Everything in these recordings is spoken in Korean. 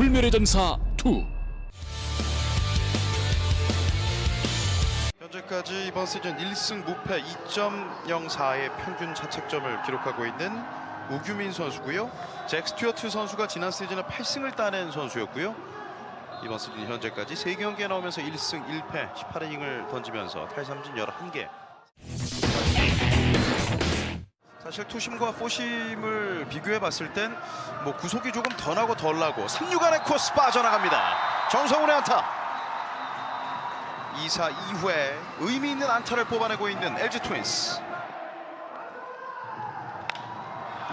불멸의 전사 2 현재까지 이번 시즌 1승 무패 2.04의 평균 자책점을 기록하고 있는 우규민 선수고요. 잭 스튜어트 선수가 지난 시즌에 8승을 따낸 선수였고요. 이번 시즌 현재까지 3경기에 나오면서 1승 1패 18이닝을 던지면서 탈삼진 11개. 사실 투심과 포심을 비교해 봤을 땐 뭐 구속이 조금 더 나고 덜 나고 3루간의 코스 빠져나갑니다. 정성훈의 안타. 2사 2후에 의미 있는 안타를 뽑아내고 있는 LG 트윈스.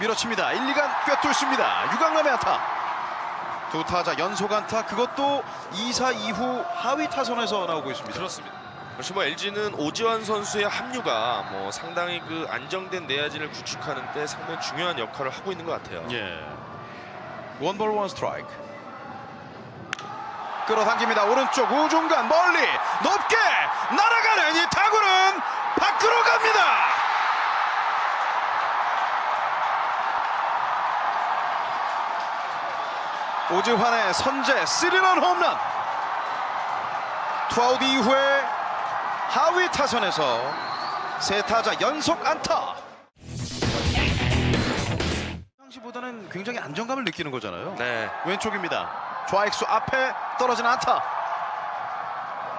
밀어칩니다. 1, 2간 꿰뚫습니다. 유강남의 안타. 두 타자 연속 안타 그것도 2사 2후 하위 타선에서 나오고 있습니다. 그렇습니다. 역시 뭐 LG는 오지환 선수의 합류가 뭐 상당히 그 안정된 내야진을 구축하는 데 상당히 중요한 역할을 하고 있는 것 같아요. 예. 원볼 원 스트라이크. 끌어당깁니다. 오른쪽 우중간 멀리 높게 날아가는 이 타구는 밖으로 갑니다. 오지환의 선제 스리런 홈런. 투아웃 이후에 하위 타선에서 세 타자 연속 안타. 당시보다는 굉장히 안정감을 느끼는 거잖아요. 네. 왼쪽입니다. 좌익수 앞에 떨어진 안타.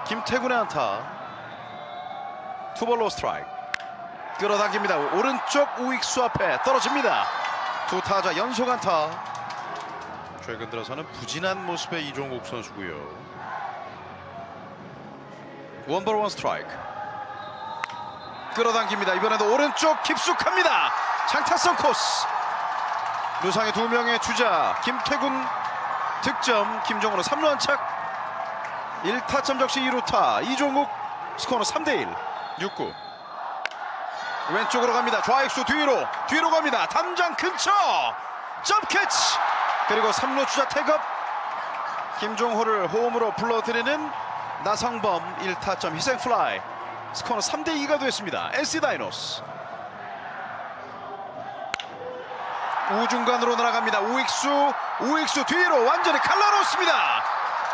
김태군의 안타. 투볼로 스트라이크. 끌어당깁니다. 오른쪽 우익수 앞에 떨어집니다. 두 타자 연속 안타. 최근 들어서는 부진한 모습의 이종국 선수고요. 원볼 원 스트라이크. 끌어당깁니다. 이번에도 오른쪽 깊숙합니다. 장타성 코스. 루상의 두 명의 주자 김태군 득점 김정우는 3루 안착 1타점 적시 2루타. 이종국 스코어는 3대1 6구. 왼쪽으로 갑니다. 좌익수 뒤로. 뒤로 갑니다. 담장 근처. 점캐치. 그리고 3루 주자 태급 김종호를 홈으로 불러들이는 나성범 1타점 희생플라이 스코어는 3대2가 됐습니다 SC 다이노스 우중간으로 날아갑니다. 우익수, 우익수 뒤로 완전히 갈라놓습니다.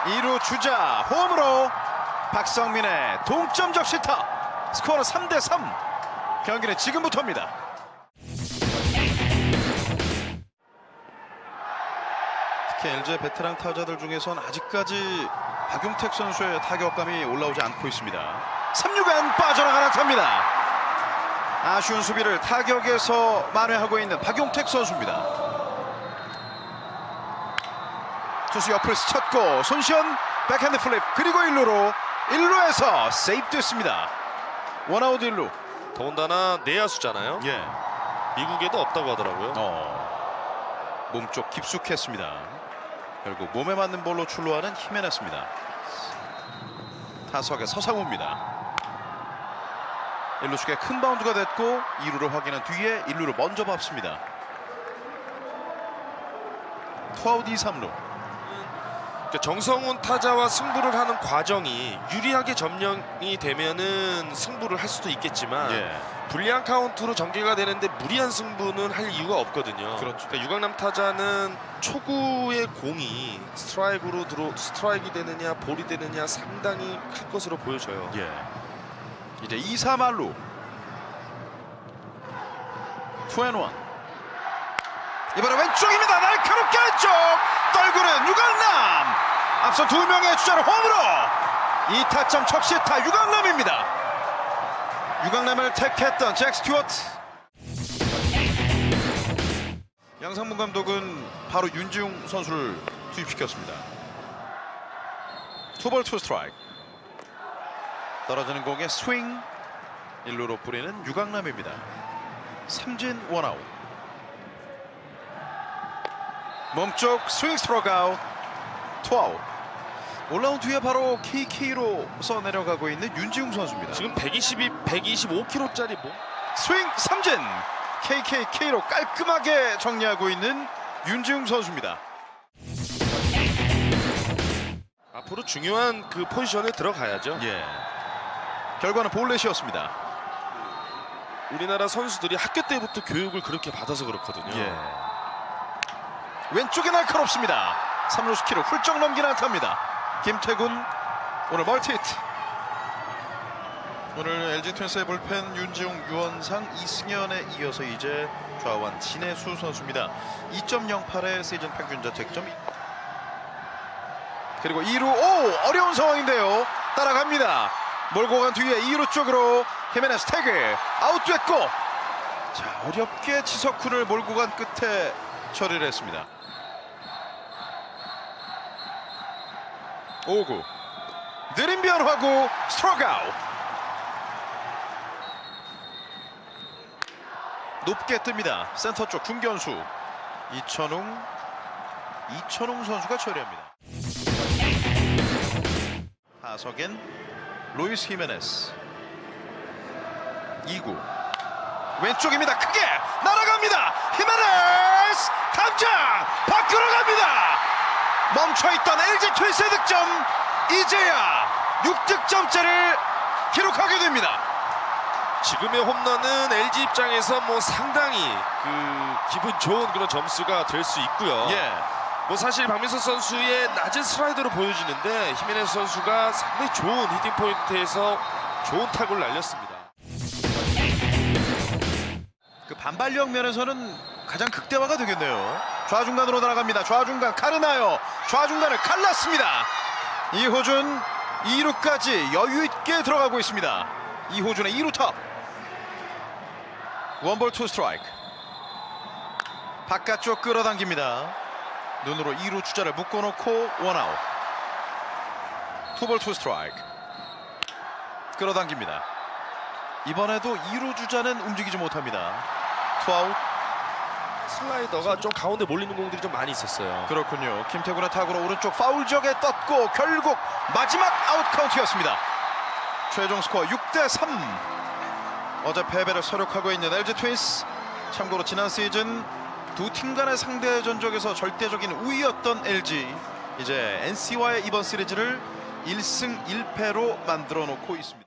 2루 주자 홈으로 박성민의 동점 적 시타. 스코어는 3대 3. 경기는 지금부터입니다. 특히 LG의 베테랑 타자들 중에선 아직까지 박용택 선수의 타격감이 올라오지 않고 있습니다. 3루간 빠져나가는 타입니다. 아쉬운 수비를 타격에서 만회하고 있는 박용택 선수입니다. 투수 옆을 스쳤고 손시현 백핸드 플립 그리고 1루로 1루에서 세이프 됐습니다. 원아웃 1루. 더군다나 내야수잖아요. 예. 미국에도 없다고 하더라고요. 어. 몸쪽 깊숙했습니다. 결국 몸에 맞는 볼로 출루하는 히메네스입니다. 타석의 서상우입니다. 1루 쪽에 큰 바운드가 됐고 2루를 확인한 뒤에 1루를 먼저 밟습니다. 투아웃 2, 3루. 그러니까 정성훈 타자와 승부를 하는 과정이 유리하게 점령이 되면은 승부를 할 수도 있겠지만 예. 불리한 카운트로 전개가 되는데 무리한 승부는 할 이유가 없거든요. 그렇죠. 그러니까 유강남 타자는 초구의 공이 스트라이크로 들어 스트라이크 되느냐 볼이 되느냐 상당히 클 것으로 보여져요. 예. 이제 2, 3할루. 투앤원. 이번에 왼쪽입니다. 날카롭게 왼쪽. 떨구는 유강남. 앞서 두 명의 주자를 홈으로. 2타점 척시타 유강남입니다. 유강남을 택했던 잭 스튜어트. 양상문 감독은 바로 윤지웅 선수를 투입시켰습니다. 투볼 투 스트라이크. 떨어지는 공에 스윙 1루로 뿌리는 유강남입니다. 삼진 원아웃. 몸쪽 스윙 스트로크 아웃. 투아웃. 올라온 뒤에 바로 KK로 써 내려가고 있는 윤지웅 선수입니다. 지금 122, 125kg짜리 몸 스윙 삼진 KKK로 깔끔하게 정리하고 있는 윤지웅 선수입니다. 앞으로 중요한 그 포지션에 들어가야죠. 예. 결과는 볼넷이었습니다. 우리나라 선수들이 학교 때부터 교육을 그렇게 받아서 그렇거든요. 예. 왼쪽에 날카롭습니다. 3루수 키를 훌쩍 넘긴 안타입니다. 김태군 오늘 멀티히트. 오늘 LG 트윈스의 불펜 윤지웅, 유원상, 이승현에 이어서 이제 좌완 진해수 선수입니다. 2.08의 시즌 평균 자책점. 그리고 2루 오 어려운 상황인데요. 따라갑니다. 몰고 간 뒤에 2루 쪽으로 히메네스 태그 아웃됐고 자 어렵게 지석훈을 몰고 간 끝에 처리를 했습니다. 5구 느린 변화구 스트로크 아웃 높게 뜹니다. 센터 쪽 중견수 이천웅 이천웅 선수가 처리합니다. 하석엔 루이스 히메네스 2구 왼쪽입니다. 크게 날아갑니다. 히메네스 담장 갑니다. 멈춰있던 LG 트윈스의 득점 이제야 6득점째를 기록하게 됩니다. 지금의 홈런은 LG 입장에서 뭐 상당히 그 기분 좋은 그런 점수가 될 수 있고요. 예. 뭐 사실 박민석 선수의 낮은 슬라이더로 보여지는데 히메네스 선수가 상당히 좋은 히팅 포인트에서 좋은 타구를 날렸습니다. 그 반발력 면에서는 가장 극대화가 되겠네요. 좌중간으로 날아갑니다. 좌중간 카르나요. 좌중간을 갈랐습니다. 이호준 2루까지 여유 있게 들어가고 있습니다. 이호준의 2루 탑. 원볼 투 스트라이크. 바깥쪽 끌어당깁니다. 눈으로 2루 주자를 묶어놓고 원아웃. 투볼 투 스트라이크. 끌어당깁니다. 이번에도 2루 주자는 움직이지 못합니다. 투아웃. 슬라이더가 좀 가운데 몰리는 공들이 좀 많이 있었어요. 그렇군요. 김태군의 타구로 오른쪽 파울 지역에 떴고 결국 마지막 아웃 카운트였습니다. 최종 스코어 6대 3. 어제 패배를 서력하고 있는 LG 트윈스. 참고로 지난 시즌 두 팀 간의 상대 전적에서 절대적인 우위였던 LG. 이제 NC와의 이번 시리즈를 1승 1패로 만들어 놓고 있습니다.